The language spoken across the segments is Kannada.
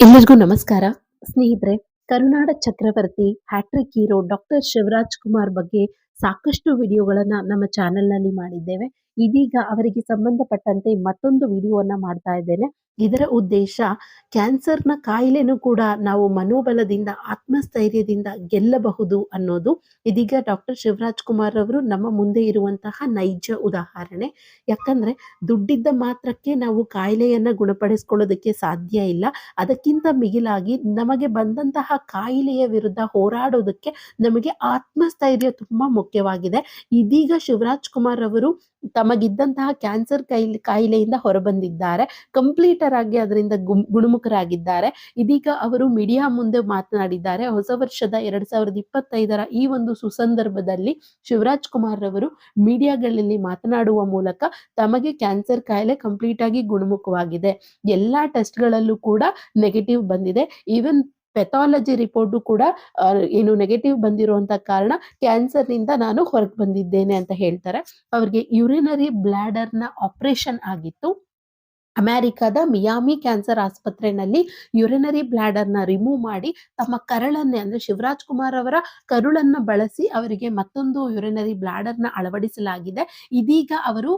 ಎಲ್ಲರಿಗೂ ನಮಸ್ಕಾರ. ಸ್ನೇಹಿತರೆ, ಕರುನಾಡ ಚಕ್ರವರ್ತಿ hattrick hero doctor Shivaraj Kumar ಬಗ್ಗೆ ಸಾಕಷ್ಟು ವಿಡಿಯೋಗಳನ್ನ ನಮ್ಮ ಚಾನೆಲ್ನಲ್ಲಿ ಮಾಡಿದ್ದೇವೆ. ಇದೀಗ ಅವರಿಗೆ ಸಂಬಂಧಪಟ್ಟಂತೆ ಮತ್ತೊಂದು ವಿಡಿಯೋವನ್ನ ಮಾಡ್ತಾ ಇದ್ದೇನೆ. ಇದರ ಉದ್ದೇಶ ಕ್ಯಾನ್ಸರ್ನ ಕಾಯಿಲೆನೂ ಕೂಡ ನಾವು ಮನೋಬಲದಿಂದ, ಆತ್ಮಸ್ಥೈರ್ಯದಿಂದ ಗೆಲ್ಲಬಹುದು ಅನ್ನೋದು. ಇದೀಗ ಡಾಕ್ಟರ್ ಶಿವರಾಜ್ ಕುಮಾರ್ ಅವರು ನಮ್ಮ ಮುಂದೆ ಇರುವಂತಹ ನೈಜ ಉದಾಹರಣೆ. ಯಾಕಂದ್ರೆ ದುಡ್ಡಿದ್ದ ಮಾತ್ರಕ್ಕೆ ನಾವು ಕಾಯಿಲೆಯನ್ನ ಗುಣಪಡಿಸ್ಕೊಳ್ಳೋದಕ್ಕೆ ಸಾಧ್ಯ ಇಲ್ಲ. ಅದಕ್ಕಿಂತ ಮಿಗಿಲಾಗಿ ನಮಗೆ ಬಂದಂತಹ ಕಾಯಿಲೆಯ ವಿರುದ್ಧ ಹೋರಾಡೋದಕ್ಕೆ ನಮಗೆ ಆತ್ಮಸ್ಥೈರ್ಯ ತುಂಬಾ ಮುಖ್ಯವಾಗಿದೆ. ಇದೀಗ ಶಿವರಾಜ್ ಕುಮಾರ್ ಅವರು ತಮಗಿದ್ದಂತಹ ಕ್ಯಾನ್ಸರ್ ಕಾಯಿಲೆ ಕಾಯಿಲೆಯಿಂದ ಹೊರಬಂದಿದ್ದಾರೆ. ಕಂಪ್ಲೀಟರ್ ಆಗಿ ಅದರಿಂದ ಗುಣಮುಖರಾಗಿದ್ದಾರೆ. ಇದೀಗ ಅವರು ಮೀಡಿಯಾ ಮುಂದೆ ಮಾತನಾಡಿದ್ದಾರೆ. ಹೊಸ ವರ್ಷದ ಎರಡ್ ಸಾವಿರದ ಇಪ್ಪತ್ತೈದರ ಈ ಒಂದು ಸುಸಂದರ್ಭದಲ್ಲಿ ಶಿವರಾಜ್ ಕುಮಾರ್ ಅವರು ಮೀಡಿಯಾಗಳಲ್ಲಿ ಮಾತನಾಡುವ ಮೂಲಕ ತಮಗೆ ಕ್ಯಾನ್ಸರ್ ಕಾಯಿಲೆ ಕಂಪ್ಲೀಟ್ ಆಗಿ ಗುಣಮುಖವಾಗಿದೆ. ಎಲ್ಲಾ ಟೆಸ್ಟ್ ಗಳಲ್ಲೂ ಕೂಡ ನೆಗೆಟಿವ್ ಬಂದಿದೆ. ಈವನ್ ಪೆಥಾಲಜಿ ರಿಪೋರ್ಟು ಕೂಡ ಏನು ನೆಗೆಟಿವ್ ಬಂದಿರುವಂತ ಕಾರಣ ಕ್ಯಾನ್ಸರ್ನಿಂದ ನಾನು ಹೊರಗೆ ಬಂದಿದ್ದೇನೆ ಅಂತ ಹೇಳ್ತಾರೆ. ಅವ್ರಿಗೆ ಯುರಿನರಿ ಬ್ಲಾಡರ್ನ ಆಪರೇಷನ್ ಆಗಿತ್ತು. ಅಮೆರಿಕದ ಮಿಯಾಮಿ ಕ್ಯಾನ್ಸರ್ ಆಸ್ಪತ್ರೆಯಲ್ಲಿ ಯುರಿನರಿ ಬ್ಲಾಡರ್ನ ರಿಮೂವ್ ಮಾಡಿ ತಮ್ಮ ಕರಳನ್ನೇ ಅಂದ್ರೆ ಶಿವರಾಜ್ ಕುಮಾರ್ ಅವರ ಕರುಳನ್ನ ಬಳಸಿ ಅವರಿಗೆ ಮತ್ತೊಂದು ಯುರಿನರಿ ಬ್ಲಾಡರ್ನ ಅಳವಡಿಸಲಾಗಿದೆ. ಇದೀಗ ಅವರು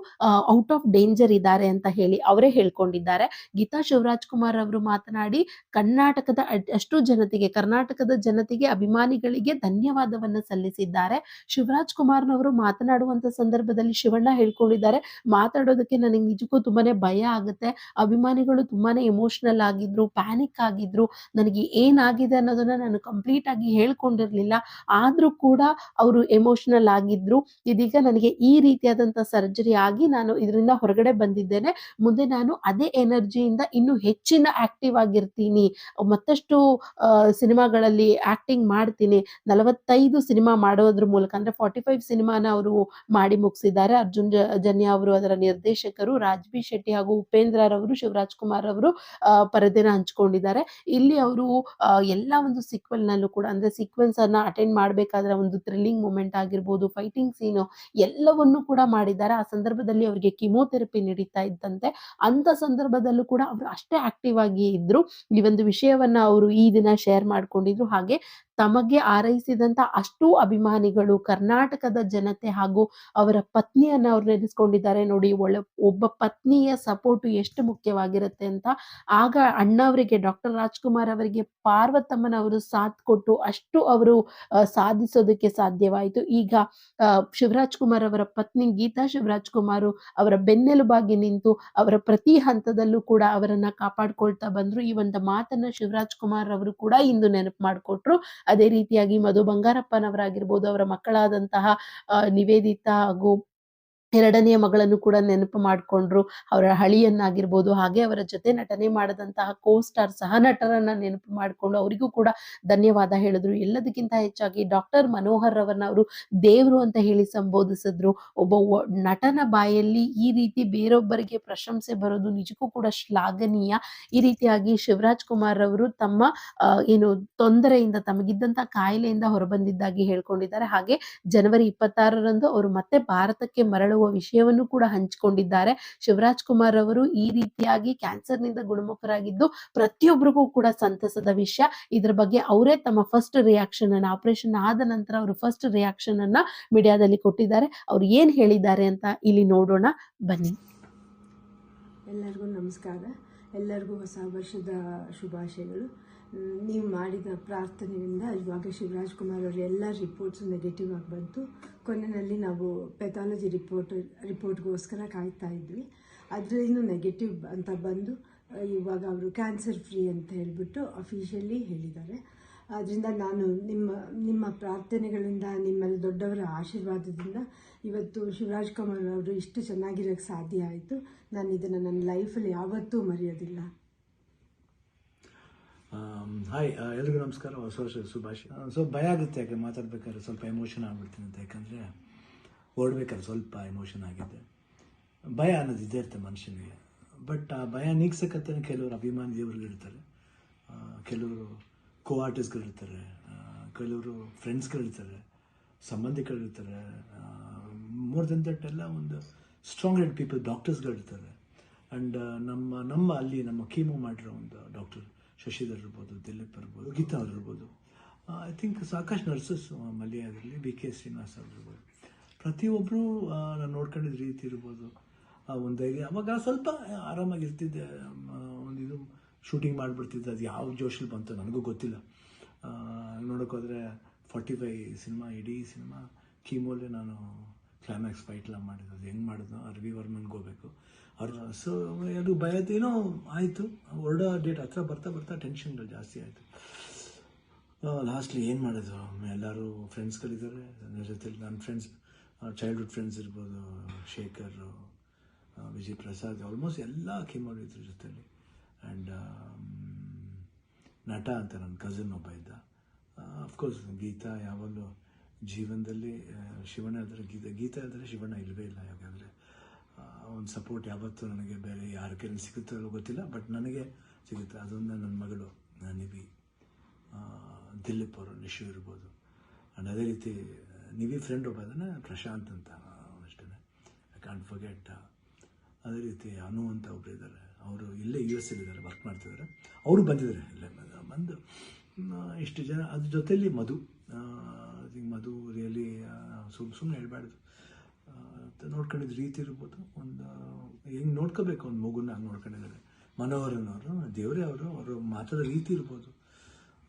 ಔಟ್ ಆಫ್ ಡೇಂಜರ್ ಇದ್ದಾರೆ ಅಂತ ಹೇಳಿ ಅವರೇ ಹೇಳ್ಕೊಂಡಿದ್ದಾರೆ. ಗೀತಾ ಶಿವರಾಜ್ ಕುಮಾರ್ ಅವರು ಮಾತನಾಡಿ, ಕರ್ನಾಟಕದ ಅಷ್ಟು ಜನತೆಗೆ, ಕರ್ನಾಟಕದ ಜನತೆಗೆ ಅಭಿಮಾನಿಗಳಿಗೆ ಧನ್ಯವಾದವನ್ನ ಸಲ್ಲಿಸಿದ್ದಾರೆ. ಶಿವರಾಜ್ ಕುಮಾರ್ನವರು ಮಾತನಾಡುವಂತ ಸಂದರ್ಭದಲ್ಲಿ ಶಿವಣ್ಣ ಹೇಳ್ಕೊಂಡಿದ್ದಾರೆ. ಮಾತಾಡೋದಕ್ಕೆ ನನಗೆ ನಿಜಕ್ಕೂ ತುಂಬಾನೇ ಭಯ ಆಗುತ್ತೆ. ಅಭಿಮಾನಿಗಳು ತುಂಬಾನೇ ಎಮೋಷನಲ್ ಆಗಿದ್ರು ಪ್ಯಾನಿಕ್ ಆಗಿದ್ರು, ನನಗೆ ಏನಾಗಿದೆ ಅನ್ನೋದನ್ನ ನಾನು ಕಂಪ್ಲೀಟ್ ಆಗಿ ಹೇಳ್ಕೊಂಡಿರ್ಲಿಲ್ಲ. ಆದ್ರೂ ಕೂಡ ಅವರು ಎಮೋಷನಲ್ ಆಗಿದ್ರು. ಇದೀಗ ನನಗೆ ಈ ರೀತಿಯಾದಂತ ಸರ್ಜರಿ ಆಗಿ ನಾನು ಇದರಿಂದ ಹೊರಗಡೆ ಬಂದಿದ್ದೇನೆ. ಮುಂದೆ ನಾನು ಅದೇ ಎನರ್ಜಿಯಿಂದ ಇನ್ನು ಹೆಚ್ಚಿನ ಆಕ್ಟಿವ್ ಆಗಿರ್ತೀನಿ. ಮತ್ತಷ್ಟು ಸಿನಿಮಾಗಳಲ್ಲಿ ಆಕ್ಟಿಂಗ್ ಮಾಡ್ತೀನಿ. ನಲವತ್ತೈದು ಸಿನಿಮಾ ಮಾಡೋದ್ರ ಮೂಲಕ ಅಂದ್ರೆ ಫಾರ್ಟಿ ಫೈವ್ ಸಿನಿಮಾನ ಅವರು ಮಾಡಿ ಮುಗಿಸಿದ್ದಾರೆ. ಅರ್ಜುನ್ ಜನ್ಯ ಅವರು ಅದರ ನಿರ್ದೇಶಕರು ರಾಜ್ಬಿ ಶೆಟ್ಟಿ ಹಾಗೂ ಉಪೇಂದ್ರ ರವರು ಶಿವರಾಜ್ ಕುಮಾರ್ ಅವರು ಪರದೆನ ಹಂಚ್ಕೊಂಡಿದ್ದಾರೆ. ಇಲ್ಲಿ ಅವರು ಎಲ್ಲ ಒಂದು ಸೀಕ್ವೆಲ್ ನಲ್ಲೂ ಕೂಡ, ಅಂದ್ರೆ ಸೀಕ್ವೆನ್ಸ್ ಅನ್ನ ಅಟೆಂಡ್ ಮಾಡ್ಬೇಕಾದ್ರೆ ಒಂದು ಥ್ರಿಲ್ಲಿಂಗ್ ಮೂಮೆಂಟ್ ಆಗಿರ್ಬೋದು ಫೈಟಿಂಗ್ ಸೀನು ಎಲ್ಲವನ್ನು ಕೂಡ ಮಾಡಿದ್ದಾರೆ. ಆ ಸಂದರ್ಭದಲ್ಲಿ ಅವರಿಗೆ ಕಿಮೋಥೆರಪಿ ನಡೀತಾ ಇದ್ದಂತೆ. ಅಂತ ಸಂದರ್ಭದಲ್ಲೂ ಕೂಡ ಅವರು ಅಷ್ಟೇ ಆಕ್ಟಿವ್ ಆಗಿ ಇದ್ರು. ಈ ಒಂದು ವಿಷಯವನ್ನ ಅವರು ಈ ದಿನ ಶೇರ್ ಮಾಡ್ಕೊಂಡಿದ್ರು. ಹಾಗೆ ತಮಗೆ ಆರೈಸಿದಂತ ಅಷ್ಟು ಅಭಿಮಾನಿಗಳು, ಕರ್ನಾಟಕದ ಜನತೆ ಹಾಗೂ ಅವರ ಪತ್ನಿಯನ್ನ ಅವ್ರು ನೆನೆಸ್ಕೊಂಡಿದ್ದಾರೆ. ನೋಡಿ ಒಳ್ಳೆ ಒಬ್ಬ ಪತ್ನಿಯ ಸಪೋರ್ಟ್ ಎಷ್ಟು ಮುಖ್ಯವಾಗಿರುತ್ತೆ ಅಂತ ಆಗ ಅಣ್ಣವರಿಗೆ, ಡಾಕ್ಟರ್ ರಾಜ್ಕುಮಾರ್ ಅವರಿಗೆ ಪಾರ್ವತಮ್ಮನವರು ಸಾಥ್ ಕೊಟ್ಟು ಅಷ್ಟು ಅವರು ಸಾಧಿಸೋದಕ್ಕೆ ಸಾಧ್ಯವಾಯಿತು. ಈಗ ಶಿವರಾಜ್ ಕುಮಾರ್ ಅವರ ಪತ್ನಿ ಗೀತಾ ಶಿವರಾಜ್ ಕುಮಾರ್ ಅವರ ಬೆನ್ನೆಲುಬಾಗಿ ನಿಂತು ಅವರ ಪ್ರತಿ ಹಂತದಲ್ಲೂ ಕೂಡ ಅವರನ್ನ ಕಾಪಾಡ್ಕೊಳ್ತಾ ಬಂದ್ರು. ಈ ಒಂದು ಮಾತನ್ನ ಶಿವರಾಜ್ ಕುಮಾರ್ ಅವರು ಕೂಡ ಇಂದು ನೆನಪು ಮಾಡಿಕೊಟ್ರು. ಅದೇ ರೀತಿಯಾಗಿ ಮಧು ಬಂಗಾರಪ್ಪನವರಾಗಿರ್ಬೋದು, ಅವರ ಮಕ್ಕಳಾದಂತಹ ನಿವೇದಿತಾ ಹಾಗೂ ಎರಡನೆಯ ಮಗಳನ್ನು ಕೂಡ ನೆನಪು ಮಾಡಿಕೊಂಡ್ರು. ಅವರ ಹಳಿಯನ್ನಾಗಿರ್ಬೋದು, ಹಾಗೆ ಅವರ ಜೊತೆ ನಟನೆ ಮಾಡದಂತಹ ಕೋ ಸ್ಟಾರ್ ಸಹ ನಟರನ್ನ ನೆನಪು ಮಾಡಿಕೊಂಡು ಅವರಿಗೂ ಕೂಡ ಧನ್ಯವಾದ ಹೇಳಿದ್ರು. ಎಲ್ಲದಕ್ಕಿಂತ ಹೆಚ್ಚಾಗಿ ಡಾಕ್ಟರ್ ಮನೋಹರ್ ರವರನ್ನ ಅವರು ದೇವರು ಅಂತ ಹೇಳಿ ಸಂಬೋಧಿಸಿದ್ರು. ಒಬ್ಬ ನಟನ ಬಾಯಲ್ಲಿ ಈ ರೀತಿ ಬೇರೊಬ್ಬರಿಗೆ ಪ್ರಶಂಸೆ ಬರೋದು ನಿಜಕ್ಕೂ ಕೂಡ ಶ್ಲಾಘನೀಯ. ಈ ರೀತಿಯಾಗಿ ಶಿವರಾಜ್ ಕುಮಾರ್ ಅವರು ತಮ್ಮ ಏನು ತೊಂದರೆಯಿಂದ ತಮಗಿದ್ದಂತ ಕಾಯಿಲೆಯಿಂದ ಹೊರಬಂದಿದ್ದಾಗಿ ಹೇಳ್ಕೊಂಡಿದ್ದಾರೆ. ಹಾಗೆ ಜನವರಿ ಇಪ್ಪತ್ತಾರರಂದು ಅವರು ಮತ್ತೆ ಭಾರತಕ್ಕೆ ಮರಳುವ ವಿಷಯವನ್ನು ಕೂಡ ಹಂಚಿಕೊಂಡಿದ್ದಾರೆ. ಶಿವರಾಜ್ ಕುಮಾರ್ ಅವರು ಈ ರೀತಿಯಾಗಿ ಕ್ಯಾನ್ಸರ್ನಿಂದ ಗುಣಮುಖರಾಗಿದ್ದು ಪ್ರತಿಯೊಬ್ಬರಿಗೂ ಕೂಡ ಸಂತಸದ ವಿಷಯ. ಇದ್ರ ಬಗ್ಗೆ ಅವರೇ ತಮ್ಮ ಫಸ್ಟ್ ರಿಯಾಕ್ಷನ್ ಅನ್ನ ಆಪರೇಷನ್ ಆದ ನಂತರ ಅವರು ಫಸ್ಟ್ ರಿಯಾಕ್ಷನ್ ಅನ್ನ ಮೀಡಿಯಾದಲ್ಲಿ ಕೊಟ್ಟಿದ್ದಾರೆ. ಅವ್ರು ಏನ್ ಹೇಳಿದ್ದಾರೆ ಅಂತ ಇಲ್ಲಿ ನೋಡೋಣ. ಬನ್ನಿ. ಎಲ್ಲರಿಗೂ ನಮಸ್ಕಾರ. ಎಲ್ಲರಿಗೂ ಹೊಸ ವರ್ಷದ ಶುಭಾಶಯಗಳು. ನೀವು ಮಾಡಿದ ಪ್ರಾರ್ಥನೆಯಿಂದ ಇವಾಗ ಶಿವರಾಜ್ ಕುಮಾರ್ ಅವರ ಎಲ್ಲ ರಿಪೋರ್ಟ್ಸು ನೆಗೆಟಿವ್ ಆಗಿ ಬಂತು. ಕೊನೆಯಲ್ಲಿ ನಾವು ಪೆಥಾಲಜಿ ರಿಪೋರ್ಟ್ ರಿಪೋರ್ಟ್ಗೋಸ್ಕರ ಕಾಯ್ತಾ ಇದ್ವಿ. ಅದರಲ್ಲಿನೂ ನೆಗೆಟಿವ್ ಅಂತ ಬಂದು ಇವಾಗ ಅವರು ಕ್ಯಾನ್ಸರ್ ಫ್ರೀ ಅಂತ ಹೇಳಿಬಿಟ್ಟು ಅಫಿಷಿಯಲಿ ಹೇಳಿದ್ದಾರೆ. ಆದ್ದರಿಂದ ನಾನು ನಿಮ್ಮ ನಿಮ್ಮ ಪ್ರಾರ್ಥನೆಗಳಿಂದ, ನಿಮ್ಮಲ್ಲಿ ದೊಡ್ಡವರ ಆಶೀರ್ವಾದದಿಂದ ಇವತ್ತು ಶಿವರಾಜ್ ಕುಮಾರ್ ಅವರು ಇಷ್ಟು ಚೆನ್ನಾಗಿರೋಕ್ಕೆ ಸಾಧ್ಯ ಆಯಿತು. ನಾನು ಇದನ್ನು ನನ್ನ ಲೈಫಲ್ಲಿ ಯಾವತ್ತೂ ಮರೆಯೋದಿಲ್ಲ. ಹಾಯ್ ಎಲ್ರಿಗೂ ನಮಸ್ಕಾರ, ಹೊಸ ವರ್ಷ ಸುಭಾಷ್ ಸೊ ಭಯ ಆಗುತ್ತೆ ಯಾಕೆ ಮಾತಾಡ್ಬೇಕಾದ್ರೆ ಸ್ವಲ್ಪ ಎಮೋಷನ್ ಆಗ್ಬಿಡ್ತೀನಿ ಅಂತ. ಯಾಕಂದರೆ ಓಡ್ಬೇಕಾದ್ರೆ ಸ್ವಲ್ಪ ಎಮೋಷನ್ ಆಗಿದೆ. ಭಯ ಅನ್ನೋದು ಇದೇ ಇರುತ್ತೆ ಮನುಷ್ಯನಿಗೆ. ಬಟ್ ಆ ಭಯ ನೀಗ್ಸಕ್ಕಂತಾನೆ ಕೆಲವರು ಅಭಿಮಾನಿ ದೇವರುಗಳಿರ್ತಾರೆ ಕೆಲವರು ಕೋ ಆರ್ಟಿಸ್ಟ್ಗಳಿರ್ತಾರೆ ಕೆಲವರು ಫ್ರೆಂಡ್ಸ್ಗಳಿರ್ತಾರೆ ಸಂಬಂಧಿಕರಿರ್ತಾರೆ ಮೋರ್ ದೆನ್ ದಟ್ ಎಲ್ಲ ಒಂದು ಸ್ಟ್ರಾಂಗ್ ಹೆಡ್ ಪೀಪಲ್ ಡಾಕ್ಟರ್ಸ್ಗಳಿರ್ತಾರೆ ಆ್ಯಂಡ್ ನಮ್ಮ ನಮ್ಮ ಅಲ್ಲಿ ನಮ್ಮ ಕೀಮೋ ಮಾಡಿರೋ ಒಂದು ಡಾಕ್ಟರ್ ಶಶಿಧರ್ ಇರ್ಬೋದು, ದಿಲೀಪ್ ಇರ್ಬೋದು, ಗೀತಾ ಅವ್ರು ಇರ್ಬೋದು. ಐ ಥಿಂಕ್ ಸಾಕಷ್ಟು ನರ್ಸಸ್ ಆಗಿರಲಿ ಬಿ ಕೆ ಶ್ರೀನಿವಾಸ್ ಅವ್ರು ಇರ್ಬೋದು. ಪ್ರತಿಯೊಬ್ಬರು ನಾನು ನೋಡ್ಕೊಂಡಿದ್ದ ರೀತಿ ಇರ್ಬೋದು. ಒಂದು ಅವಾಗ ಸ್ವಲ್ಪ ಆರಾಮಾಗಿರ್ತಿದ್ದೆ ಒಂದು ಇದು ಶೂಟಿಂಗ್ ಮಾಡಿಬಿಡ್ತಿದ್ದೆ. ಅದು ಯಾವ ಜೋಶಲ್ಲಿ ಬಂತು ನನಗೂ ಗೊತ್ತಿಲ್ಲ. ನೋಡೋಕ್ಕೋದ್ರೆ ಫಾರ್ಟಿ ಫೈ ಸಿನಿಮಾ, ಇಡೀ ಸಿನಿಮಾ, ಕೀಮೋಲೆ ನಾನು ಕ್ಲೈಮ್ಯಾಕ್ಸ್ ಎಲ್ಲ ಮಾಡಿದ್ದು. ಅದು ಹೆಂಗೆ ಮಾಡಿದ್ನೋ ಅರ್ವಿ ವರ್ಮನ್ಗೆ ಹೋಗ್ಬೇಕು. ಅವ್ರ ಸೊ, ಅದು ಭಯದೇನೋ ಆಯಿತು. ಹೊರಡೋ ಡೇಟ್ ಹತ್ರ ಬರ್ತಾ ಬರ್ತಾ ಟೆನ್ಷನ್ಗಳು ಜಾಸ್ತಿ ಆಯಿತು. ಲಾಸ್ಟ್ಲಿ ಏನು ಮಾಡಿದ್ರು? ಎಲ್ಲರೂ ಫ್ರೆಂಡ್ಸ್ಗಳಿದ್ದಾರೆ ನನ್ನ ಜೊತೆಲಿ ನನ್ನ ಫ್ರೆಂಡ್ಸ್ ಚೈಲ್ಡ್ಹುಡ್ ಫ್ರೆಂಡ್ಸ್ ಇರ್ಬೋದು, ಶೇಖರ್ ವಿಜಯ್ ಪ್ರಸಾದ್ ಆಲ್ಮೋಸ್ಟ್ ಎಲ್ಲ ಕೀಮೋಗಿದ್ರು ಜೊತೆಲಿ. ಆ್ಯಂಡ್ ನಟ ಅಂತ ನನ್ನ ಕಸಿನ್ ಒಬ್ಬ ಇದ್ದ. ಅಫ್ಕೋರ್ಸ್ ಗೀತಾ ಯಾವಾಗಲೂ ಜೀವನದಲ್ಲಿ ಶಿವಣ್ಣ ಇದ್ದರೆ ಗೀತೆ, ಗೀತಾ ಇದ್ದರೆ ಶಿವಣ್ಣ ಇಲ್ಲವೇ ಇಲ್ಲ, ಯಾಕಂದರೆ ಒಂದು ಸಪೋರ್ಟ್ ಯಾವತ್ತೂ ನನಗೆ ಬೇರೆ ಯಾರ ಕೈಲಿ ಸಿಗುತ್ತೋ ಅಲ್ಲೋ ಗೊತ್ತಿಲ್ಲ ಬಟ್ ನನಗೆ ಸಿಗುತ್ತೆ. ಅದೊಂದು ನನ್ನ ಮಗಳು, ನಿವಿ. ದಿಲೀಪ್ ಅವರು, ನಿಶು ಇರ್ಬೋದು. ಆ್ಯಂಡ್ ಅದೇ ರೀತಿ, ನಿವಿ ಫ್ರೆಂಡ್ ಒಬ್ಬ ಅದನ್ನು ಪ್ರಶಾಂತ್ ಅಂತ ಅಷ್ಟೇ ಐ ಕಾಂಟ್ ಫರ್ಗೆಟ್ ಅದೇ ರೀತಿ ಅನು ಅಂತ ಒಬ್ಬರು ಇದ್ದಾರೆ. ಅವರು ಇಲ್ಲೇ ಯು ಎಸ್ ಇದ್ದಾರೆ ವರ್ಕ್ ಮಾಡ್ತಿದ್ದಾರೆ. ಅವರು ಬಂದಿದ್ದಾರೆ. ಇಲ್ಲೇ, ಬಂದು- ಇಷ್ಟು ಜನ, ಅದ್ರ ಜೊತೆಯಲ್ಲಿ ಮಧು ಮಧು ರಿಯಲಿ ಸುಮ್ಮ ಸುಮ್ಮನೆ ಹೇಳ್ಬಾರ್ದು. ನೋಡ್ಕೊಂಡಿದ್ದ ರೀತಿ ಇರ್ಬೋದು. ಒಂದು, ಹೆಂಗೆ ನೋಡ್ಕೋಬೇಕು ಒಂದು ಮಗುನ ಹಂಗೆ ನೋಡ್ಕೊಂಡಿದ್ದಾರೆ. ಮನೋಹರನ್ ಅವರು, ದೇವರೇ ಅವರು ಅವರು ಮಾತಾಡೋ ರೀತಿ ಇರ್ಬೋದು.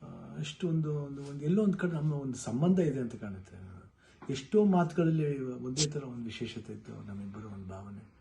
ಎಷ್ಟೊಂದು ಎಷ್ಟು ಒಂದು ಒಂದು ಒಂದು ಎಲ್ಲೋ ಒಂದು ಕಡೆ ನಮ್ಮ ಒಂದು ಸಂಬಂಧ ಇದೆ ಅಂತ ಕಾಣುತ್ತೆ. ಎಷ್ಟೋ ಮಾತುಗಳಲ್ಲಿ ಒಂದೇ ಥರ ಒಂದು ವಿಶೇಷತೆ ಇತ್ತು ನಮ್ಮಿಬ್ಬರು ಒಂದು ಭಾವನೆ.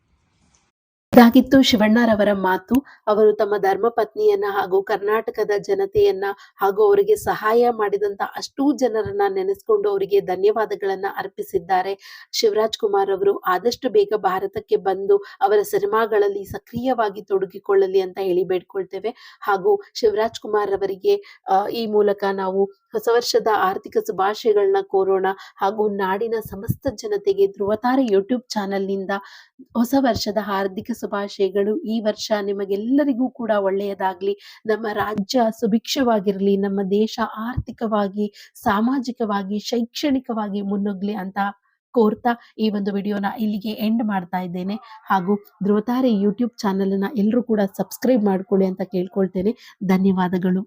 ಇದಾಗಿತ್ತು ಶಿವಣ್ಣರವರ ಮಾತು. ಅವರು ತಮ್ಮ ಧರ್ಮಪತ್ನಿಯನ್ನ ಹಾಗೂ ಕರ್ನಾಟಕದ ಜನತೆಯನ್ನ ಹಾಗೂ ಅವರಿಗೆ ಸಹಾಯ ಮಾಡಿದಂತ ಅಷ್ಟೂ ಜನರನ್ನ ನೆನೆಸ್ಕೊಂಡು ಅವರಿಗೆ ಧನ್ಯವಾದಗಳನ್ನ ಅರ್ಪಿಸಿದ್ದಾರೆ. ಶಿವರಾಜ್ ಕುಮಾರ್ ಅವರು ಆದಷ್ಟು ಬೇಗ ಭಾರತಕ್ಕೆ ಬಂದು ಅವರ ಸಿನಿಮಾಗಳಲ್ಲಿ ಸಕ್ರಿಯವಾಗಿ ತೊಡಗಿಕೊಳ್ಳಲಿ ಅಂತ ಹೇಳಿ ಬೇಡ್ಕೊಳ್ತೇವೆ. ಹಾಗೂ ಶಿವರಾಜ್ ಕುಮಾರ್ ಅವರಿಗೆ ಈ ಮೂಲಕ ನಾವು ಹೊಸ ವರ್ಷದ ಆರ್ಥಿಕ ಶುಭಾಶಯಗಳನ್ನ ಕೋರೋಣ ಹಾಗೂ ನಾಡಿನ ಸಮಸ್ತ ಜನತೆಗೆ ಧ್ರುವತಾರ ಯೂಟ್ಯೂಬ್ ಚಾನೆಲ್ನಿಂದ ಹೊಸ ವರ್ಷದ ಹಾರ್ದಿಕ ಶುಭಾಶಯಗಳು ಈ ವರ್ಷ ನಿಮಗೆಲ್ಲರಿಗೂ ಕೂಡ ಒಳ್ಳೆಯದಾಗ್ಲಿ. ನಮ್ಮ ರಾಜ್ಯ ಸುಭಿಕ್ಷವಾಗಿರಲಿ, ನಮ್ಮ ದೇಶ ಆರ್ಥಿಕವಾಗಿ, ಸಾಮಾಜಿಕವಾಗಿ, ಶೈಕ್ಷಣಿಕವಾಗಿ ಮುನ್ನುಗ್ಲಿ ಅಂತ ಕೋರ್ತಾ ಈ ಒಂದು ವಿಡಿಯೋನ ಇಲ್ಲಿಗೆ ಎಂಡ್ ಮಾಡ್ತಾ ಇದ್ದೇನೆ. ಹಾಗೂ ಧ್ರುವತಾರೆ ಯೂಟ್ಯೂಬ್ ಚಾನಲ್ನ ಎಲ್ಲರೂ ಕೂಡ ಸಬ್ಸ್ಕ್ರೈಬ್ ಮಾಡ್ಕೊಳ್ಳಿ ಅಂತ ಕೇಳ್ಕೊಳ್ತೇನೆ. ಧನ್ಯವಾದಗಳು.